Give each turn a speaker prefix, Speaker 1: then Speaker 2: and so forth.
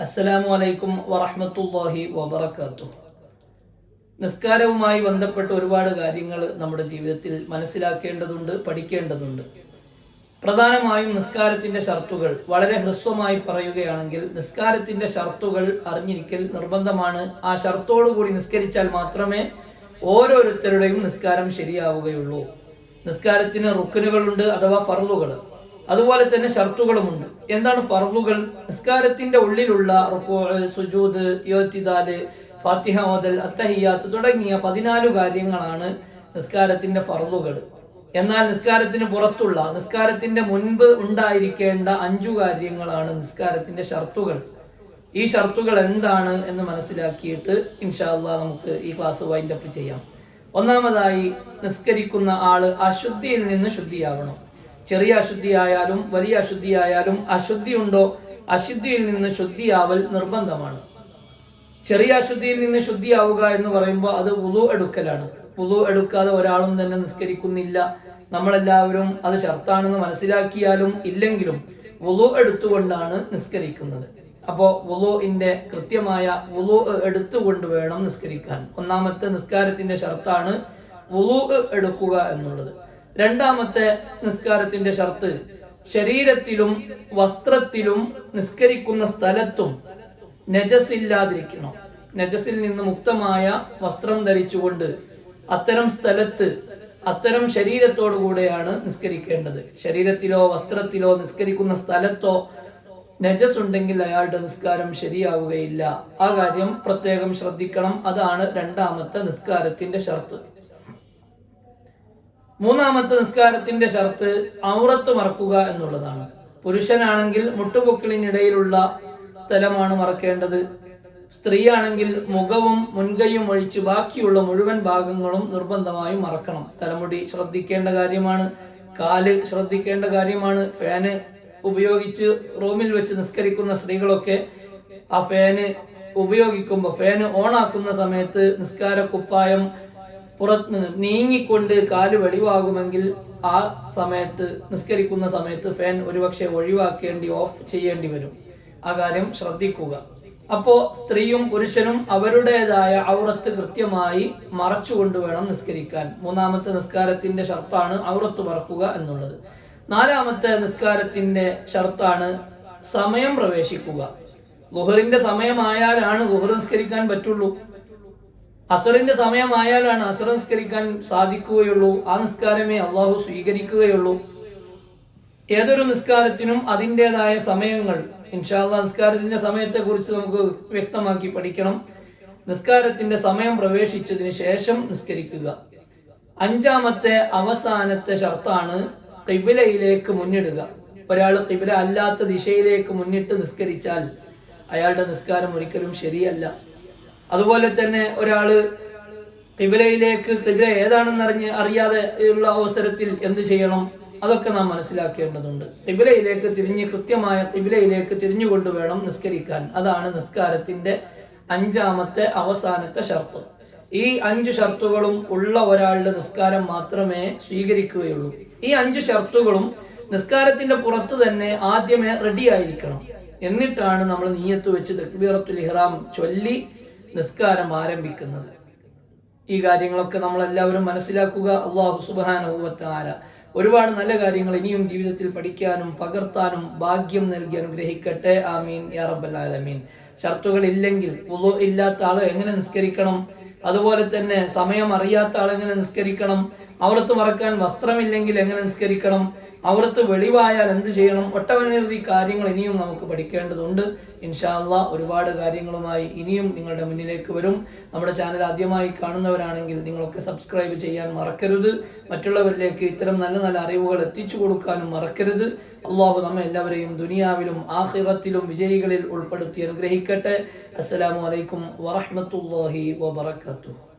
Speaker 1: അസ്സലാമു അലൈക്കും വറഹമത്തല്ലാഹി വബറകാതുഹു. നിസ്കാരവുമായി ബന്ധപ്പെട്ട് ഒരുപാട് കാര്യങ്ങൾ നമ്മുടെ ജീവിതത്തിൽ മനസ്സിലാക്കേണ്ടതുണ്ട് പഠിക്കേണ്ടതുണ്ട്. പ്രധാനമായും നിസ്കാരത്തിന്റെ ഷർത്തുകൾ വളരെ ഹ്രസ്വമായി പറയുകയാണെങ്കിൽ നിസ്കാരത്തിന്റെ ഷർത്തുകൾ അറിഞ്ഞിരിക്കൽ നിർബന്ധമാണ്. ആ ഷർത്തോടു കൂടി നിസ്കരിച്ചാൽ മാത്രമേ ഓരോരുത്തരുടെയും നിസ്കാരം ശരിയാവുകയുള്ളൂ. നിസ്കാരത്തിന് റുക്കനുകളുണ്ട് അഥവാ ഫർളുകൾ അതുപോലെ തന്നെ ഷർത്തുകളുമുണ്ട്. എന്താണ് ഫർവുകൾ നിസ്കാരത്തിന്റെ ഉള്ളിലുള്ള റുക്കോ സുജൂദ് യോത്തിദാൽ ഫാത്തിഹ ഓദൽ അത്തഹിയാത്ത് തുടങ്ങിയ പതിനാല് കാര്യങ്ങളാണ് നിസ്കാരത്തിന്റെ ഫർവുകൾ എന്നാൽ നിസ്കാരത്തിന് പുറത്തുള്ള നിസ്കാരത്തിന്റെ മുൻപ് ഉണ്ടായിരിക്കേണ്ട അഞ്ചു കാര്യങ്ങളാണ് നിസ്കാരത്തിന്റെ ഷർത്തുകൾ. ഈ ഷർത്തുകൾ എന്താണ് എന്ന് മനസ്സിലാക്കിയിട്ട് ഇൻഷാല്ല നമുക്ക് ഈ ക്ലാസ് വൈൻഡപ്പ് ചെയ്യാം. ഒന്നാമതായി നിസ്കരിക്കുന്ന ആൾ അശുദ്ധിയിൽ നിന്ന് ശുദ്ധിയാവണം ചെറിയ അശുദ്ധിയായാലും വലിയ അശുദ്ധിയായാലും അശുദ്ധി ഉണ്ടോ അശുദ്ധിയിൽ നിന്ന് ശുദ്ധിയാവൽ നിർബന്ധമാണ്. ചെറിയ അശുദ്ധിയിൽ നിന്ന് ശുദ്ധിയാവുക എന്ന് പറയുമ്പോൾ അത് പുതു എടുക്കലാണ്. പുതു എടുക്കാതെ ഒരാളും തന്നെ നിസ്കരിക്കുന്നില്ല. നമ്മളെല്ലാവരും അത് ഷർത്താണെന്ന് മനസ്സിലാക്കിയാലും ഇല്ലെങ്കിലും വുളു എടുത്തുകൊണ്ടാണ് നിസ്കരിക്കുന്നത്. അപ്പോൾ വുളുവിന്റെ കൃത്യമായ വുളു എടുത്തുകൊണ്ട് വേണം നിസ്കരിക്കാൻ. ഒന്നാമത്തെ നിസ്കാരത്തിന്റെ ഷർത്താണ് വുളു എടുക്കുക എന്നുള്ളത്. രണ്ടാമത്തെ നിസ്കാരത്തിന്റെ ഷർത്ത് ശരീരത്തിലും വസ്ത്രത്തിലും നിസ്കരിക്കുന്ന സ്ഥലത്തും നജസില്ലാതിരിക്കണം നജസിൽ നിന്ന് മുക്തമായ വസ്ത്രം ധരിച്ചുകൊണ്ട് അത്തരം സ്ഥലത്ത് അത്തരം ശരീരത്തോടു കൂടെയാണ് നിസ്കരിക്കേണ്ടത്. ശരീരത്തിലോ വസ്ത്രത്തിലോ നിസ്കരിക്കുന്ന സ്ഥലത്തോ നജസ് ഉണ്ടെങ്കിൽ അയാളുടെ നിസ്കാരം ശരിയാവുകയില്ല. ആ കാര്യം പ്രത്യേകം ശ്രദ്ധിക്കണം. അതാണ് രണ്ടാമത്തെ നിസ്കാരത്തിന്റെ ഷർത്ത്. മൂന്നാമത്തെ നിസ്കാരത്തിന്റെ ഷർത്ത് ഔറത്ത് മറക്കുക എന്നുള്ളതാണ്. പുരുഷനാണെങ്കിൽ മുട്ടുപൊക്കിളിനിടയിലുള്ള സ്ഥലമാണ് മറക്കേണ്ടത്. സ്ത്രീയാണെങ്കിൽ മുഖവും മുൻകൈയും ഒഴിച്ച് ബാക്കിയുള്ള മുഴുവൻ ഭാഗങ്ങളും നിർബന്ധമായും മറക്കണം. തലമുടി ശ്രദ്ധിക്കേണ്ട കാര്യമാണ് കാൽ ശ്രദ്ധിക്കേണ്ട കാര്യമാണ്. ഫാന് ഉപയോഗിച്ച് റൂമിൽ വെച്ച് നിസ്കരിക്കുന്ന സ്ത്രീകളൊക്കെ ആ ഫാന് ഉപയോഗിക്കുമ്പോൾ ഫാന് ഓണാക്കുന്ന സമയത്ത് നിസ്കാര കുപ്പായം പുറത്ത് നീങ്ങിക്കൊണ്ട് കാൽ വെളിവാകുമെങ്കിൽ ആ സമയത്ത് നിസ്കരിക്കുന്ന സമയത്ത് ഫാൻ ഒരുപക്ഷെ ഒഴിവാക്കേണ്ടി ഓഫ് ചെയ്യേണ്ടി വരും. ആ കാര്യം ശ്രദ്ധിക്കുക. അപ്പോ സ്ത്രീയും പുരുഷനും അവരുടേതായ ഔറത്ത് കൃത്യമായി മറച്ചുകൊണ്ട് വേണം നിസ്കരിക്കാൻ. മൂന്നാമത്തെ നിസ്കാരത്തിന്റെ ഷർത്താണ് ഔറത്ത് മറക്കുക എന്നുള്ളത്. നാലാമത്തെ നിസ്കാരത്തിന്റെ ഷർത്താണ് സമയം പ്രവേശിക്കുക. ഗുഹറിന്റെ സമയമായാലാണ് ഗുഹർ നിസ്കരിക്കാൻ പറ്റുള്ളൂ. അസറിന്റെ സമയമായാലാണ് അസർ നിസ്കരിക്കാൻ സാധിക്കുകയുള്ളൂ. ആ നിസ്കാരമേ അള്ളാഹു സ്വീകരിക്കുകയുള്ളൂ. ഏതൊരു നിസ്കാരത്തിനും അതിന്റെതായ സമയങ്ങൾ. ഇൻഷാല്ല നിസ്കാരത്തിന്റെ സമയത്തെ കുറിച്ച് നമുക്ക് വ്യക്തമാക്കി പഠിക്കണം. നിസ്കാരത്തിന്റെ സമയം പ്രവേശിച്ചതിന് ശേഷം നിസ്കരിക്കുക. അഞ്ചാമത്തെ അവസാനത്തെ ഷർത്താണ് കിബിലയിലേക്ക് മുന്നിടുക. ഒരാൾ കിബില അല്ലാത്ത ദിശയിലേക്ക് മുന്നിട്ട് നിസ്കരിച്ചാൽ അയാളുടെ നിസ്കാരം ഒരിക്കലും ശരിയല്ല. അതുപോലെ തന്നെ ഒരാൾ കിബിലയിലേക്ക് കിബില ഏതാണെന്ന് അറിഞ്ഞ് അറിയാതെ ഉള്ള അവസരത്തിൽ എന്ത് ചെയ്യണം? അതൊക്കെ നാം മനസ്സിലാക്കേണ്ടതുണ്ട്. കിബിലയിലേക്ക് തിരിഞ്ഞ് കൃത്യമായ കിബിലയിലേക്ക് തിരിഞ്ഞുകൊണ്ട് വേണം നിസ്കരിക്കാൻ. അതാണ് നിസ്കാരത്തിന്റെ അഞ്ചാമത്തെ അവസാനത്തെ ഷർത്ത്. ഈ അഞ്ച് ഷർത്തുകളും ഉള്ള ഒരാളുടെ നിസ്കാരം മാത്രമേ സ്വീകരിക്കുകയുള്ളൂ. ഈ അഞ്ച് ഷർത്തുകളും നിസ്കാരത്തിന്റെ പുറത്ത് തന്നെ ആദ്യമേ റെഡി ആയിരിക്കണം. എന്നിട്ടാണ് നമ്മൾ നീയത്ത് വെച്ച് തക്ബീറത്തുൽ ഇഹ്റാം ചൊല്ലി നിസ്കാരം ആരംഭിക്കുന്നത്. ഈ കാര്യങ്ങളൊക്കെ നമ്മൾ എല്ലാവരും മനസ്സിലാക്കുക. അള്ളാഹു സുബാനുഭവത്താര ഒരുപാട് നല്ല കാര്യങ്ങൾ ഇനിയും ജീവിതത്തിൽ പഠിക്കാനും പകർത്താനും ഭാഗ്യം നൽകി അനുഗ്രഹിക്കട്ടെ. ആമീൻ. യാ റബ്ബൽ ആലമീൻ. ഷർത്തുകൾ ഇല്ലെങ്കിൽ ഉള്ളു ഇല്ലാത്ത ആൾ എങ്ങനെ നിസ്കരിക്കണം? അതുപോലെ തന്നെ സമയം അറിയാത്ത ആൾ എങ്ങനെ നിസ്കരിക്കണം? അവർത്ത് മറക്കാൻ വസ്ത്രമില്ലെങ്കിൽ എങ്ങനെ നിസ്കരിക്കണം? അവിടുത്തെ വെളിവായാൽ എന്ത് ചെയ്യണം? ഒട്ടനവധി കാര്യങ്ങൾ ഇനിയും നമുക്ക് പഠിക്കേണ്ടതുണ്ട്. ഇൻഷാല്ല ഒരുപാട് കാര്യങ്ങളുമായി ഇനിയും നിങ്ങളുടെ മുന്നിലേക്ക് വരും. നമ്മുടെ ചാനൽ ആദ്യമായി കാണുന്നവരാണെങ്കിൽ നിങ്ങളൊക്കെ സബ്സ്ക്രൈബ് ചെയ്യാൻ മറക്കരുത്. മറ്റുള്ളവരിലേക്ക് ഇത്തരം നല്ല നല്ല അറിവുകൾ എത്തിച്ചു കൊടുക്കാനും മറക്കരുത്. അള്ളാഹു നമ്മെ എല്ലാവരെയും ദുനിയാവിലും ആഹിറത്തിലും വിജയികളിൽ ഉൾപ്പെടുത്തി അനുഗ്രഹിക്കട്ടെ. അസ്സലാമു അലൈക്കും വറഹ്മത്തുള്ളാഹി വബറകാതുഹു.